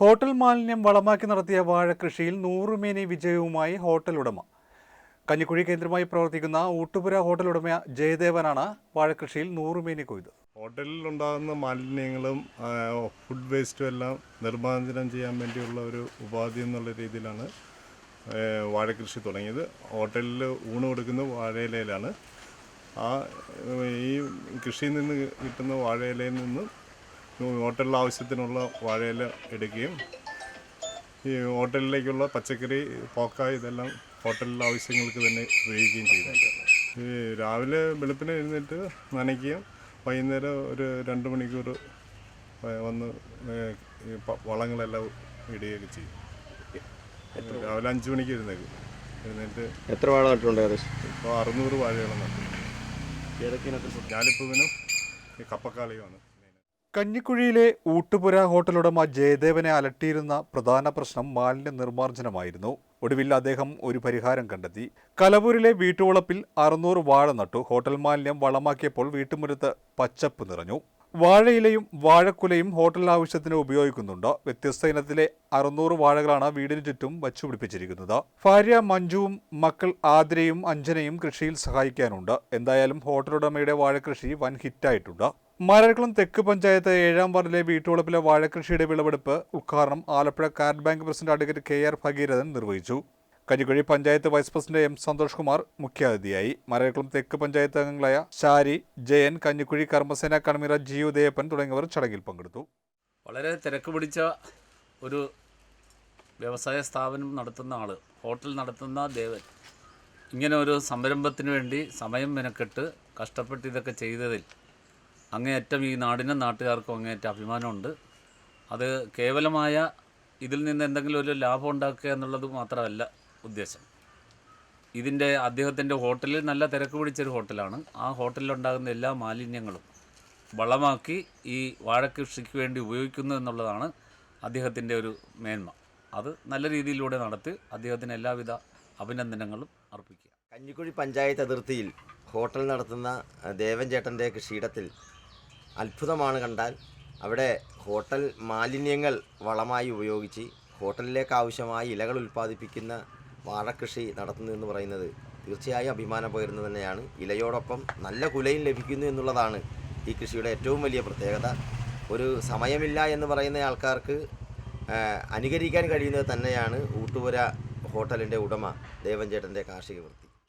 Hotel മാലിന്യം വളമാക്കി നടത്തിയ വാഴകൃഷിയിൽ നൂറുമേനി വിജയവുമായി ഹോട്ടൽ ഉടമ. കഞ്ഞിക്കുഴി കേന്ദ്രമായി പ്രവർത്തിക്കുന്ന ഊട്ടുപുര ഹോട്ടൽ ഉടമ ജയദേവനാണ് വാഴകൃഷിയിൽ നൂറുമേനി കൊയ്തത് ഹോട്ടലിൽ ഉണ്ടാകുന്ന മാലിന്യങ്ങളും ഫുഡ് വേസ്റ്റും എല്ലാം നിർമ്മാർജനം ചെയ്യാൻ വേണ്ടിയുള്ള ഒരു ഉപാധി എന്നുള്ള രീതിയിലാണ് വാഴകൃഷി തുടങ്ങിയത്. ഹോട്ടലിൽ ഊണ് കൊടുക്കുന്ന വാഴയിലയിലാണ്. ആ ഈ കൃഷിയിൽ നിന്ന് കിട്ടുന്ന വാഴയിലയിൽ നിന്ന് ഹോട്ടലിൽ ആവശ്യത്തിനുള്ള വാഴയില എടുക്കുകയും ഈ ഹോട്ടലിലേക്കുള്ള പച്ചക്കറി പോക്ക ഇതെല്ലാം ഹോട്ടലിലെ ആവശ്യങ്ങൾക്ക് തന്നെ ഉപയോഗിക്കുകയും ചെയ്യുന്നുണ്ട്. ഈ രാവിലെ വെളുപ്പിനെ എഴുന്നേറ്റ് നനയ്ക്കുകയും വൈകുന്നേരം ഒരു രണ്ട് മണിക്കൂർ വന്ന് വളങ്ങളെല്ലാം ഇടുകയൊക്കെ ചെയ്യും. രാവിലെ അഞ്ച് മണിക്ക് എഴുന്നേക്കും എഴുന്നേറ്റ് എത്ര വാഴ ഏകദേശം? ഇപ്പോൾ അറുന്നൂറ് വാഴയോളം നട്ടു ഞാലിപ്പൂവിനും കപ്പക്കാളിയുമാണ്. കഞ്ഞിക്കുഴിയിലെ ഊട്ടുപുര ഹോട്ടലുടമ ജയദേവനെ അലട്ടിയിരുന്ന പ്രധാന പ്രശ്നം മാലിന്യ നിർമ്മാർജനമായിരുന്നു. ഒടുവിൽ അദ്ദേഹം ഒരു പരിഹാരം കണ്ടെത്തി. കലവൂരിലെ വീട്ടുവളപ്പിൽ അറുന്നൂറ് വാഴ നട്ടു. ഹോട്ടൽ മാലിന്യം വളമാക്കിയപ്പോൾ വീട്ടുമുറ്റത്ത് പച്ചപ്പ് നിറഞ്ഞു. വാഴയിലയും വാഴക്കുലയും ഹോട്ടൽ ആവശ്യത്തിന് ഉപയോഗിക്കുന്നുണ്ട്. വ്യത്യസ്ത ഇനത്തിലെ അറുന്നൂറ് വാഴകളാണ് വീടിന് ചുറ്റും വച്ചുപിടിപ്പിച്ചിരിക്കുന്നത്. ഭാര്യ മഞ്ജുവും മക്കൾ ആതിരയും അഞ്ജനയും കൃഷിയിൽ സഹായിക്കാനുണ്ട്. എന്തായാലും ഹോട്ടലുടമയുടെ വാഴകൃഷി വൻ ഹിറ്റായിട്ടുണ്ട്. മാരാർക്കുളം തെക്ക് പഞ്ചായത്ത് ഏഴാം വാർഡിലെ വീട്ടുവളപ്പിലെ വാഴകൃഷിയുടെ വിളവെടുപ്പ് ഉദ്ഘാടനം Alappuzha card bank president advocate K R Bhageerathan നിർവഹിച്ചു. Kanjikuzhi panchayat vice president M Santhosh Kumar മുഖ്യാതിഥിയായി. മരക്കുളം തെക്ക് പഞ്ചായത്ത് അംഗങ്ങളായ ഷാരി ജയൻ കഞ്ഞിക്കുഴി കർമ്മസേന കൺവീനർ ജി ഉദയപ്പൻ തുടങ്ങിയവർ ചടങ്ങിൽ പങ്കെടുത്തു. വളരെ തിരക്ക് പിടിച്ച ഒരു വ്യവസായ സ്ഥാപനം നടത്തുന്ന ആൾ ഹോട്ടൽ നടത്തുന്ന ദേവൻ. ഇങ്ങനെ ഒരു സംരംഭത്തിന് വേണ്ടി സമയം മെനക്കെട്ട് കഷ്ടപ്പെട്ട് ഇതൊക്കെ ചെയ്തതിൽ അങ്ങേയറ്റം ഈ നാടിനും നാട്ടുകാർക്കും അങ്ങേയറ്റം അഭിമാനമുണ്ട്. അത് കേവലമായ ഇതിൽ നിന്ന് എന്തെങ്കിലും ഒരു ലാഭം ഉണ്ടാക്കുക എന്നുള്ളത് മാത്രമല്ല ഉദ്ദേശം. ഇതിന്റെ അദ്ദേഹത്തിന്റെ ഹോട്ടലിൽ നല്ല തിരക്ക് പിടിച്ചൊരു ഹോട്ടലാണ്. ആ ഹോട്ടലിലുണ്ടാകുന്ന എല്ലാ മാലിന്യങ്ങളും വളമാക്കി ഈ വാഴക്കൃഷിക്ക് വേണ്ടി ഉപയോഗിക്കുന്നു എന്നുള്ളതാണ് അദ്ദേഹത്തിന്റെ ഒരു മേന്മ. അത് നല്ല രീതിയിലൂടെ നടത്തി അദ്ദേഹത്തിന് എല്ലാവിധ അഭിനന്ദനങ്ങളും അർപ്പിക്കുക. കഞ്ഞിക്കുഴി പഞ്ചായത്ത് അതിർത്തിയിൽ ഹോട്ടൽ നടത്തുന്ന ദേവൻ ചേട്ടന്റെ കൃഷിയിടത്തിൽ അത്ഭുതമാണ് കണ്ടാൽ. അവിടെ ഹോട്ടൽ മാലിന്യങ്ങൾ വളമായി ഉപയോഗിച്ച് ഹോട്ടലിലേക്ക് ആവശ്യമായ ഇലകൾ ഉൽപ്പാദിപ്പിക്കുന്ന വാഴക്കൃഷി നടത്തുന്നു എന്ന് പറയുന്നത് തീർച്ചയായും അഭിമാനം പകരുന്നത് തന്നെയാണ്. ഇലയോടൊപ്പം നല്ല കുലയും ലഭിക്കുന്നു എന്നുള്ളതാണ് ഈ കൃഷിയുടെ ഏറ്റവും വലിയ പ്രത്യേകത. ഒരു സമയമില്ല എന്ന് പറയുന്ന ആൾക്കാർക്ക് അനുകരിക്കാൻ കഴിയുന്നത് തന്നെയാണ് ഊട്ടുപുര ഹോട്ടലിന്റെ ഉടമ ദേവൻചേട്ടന്റെ കാർഷിക വൃത്തി.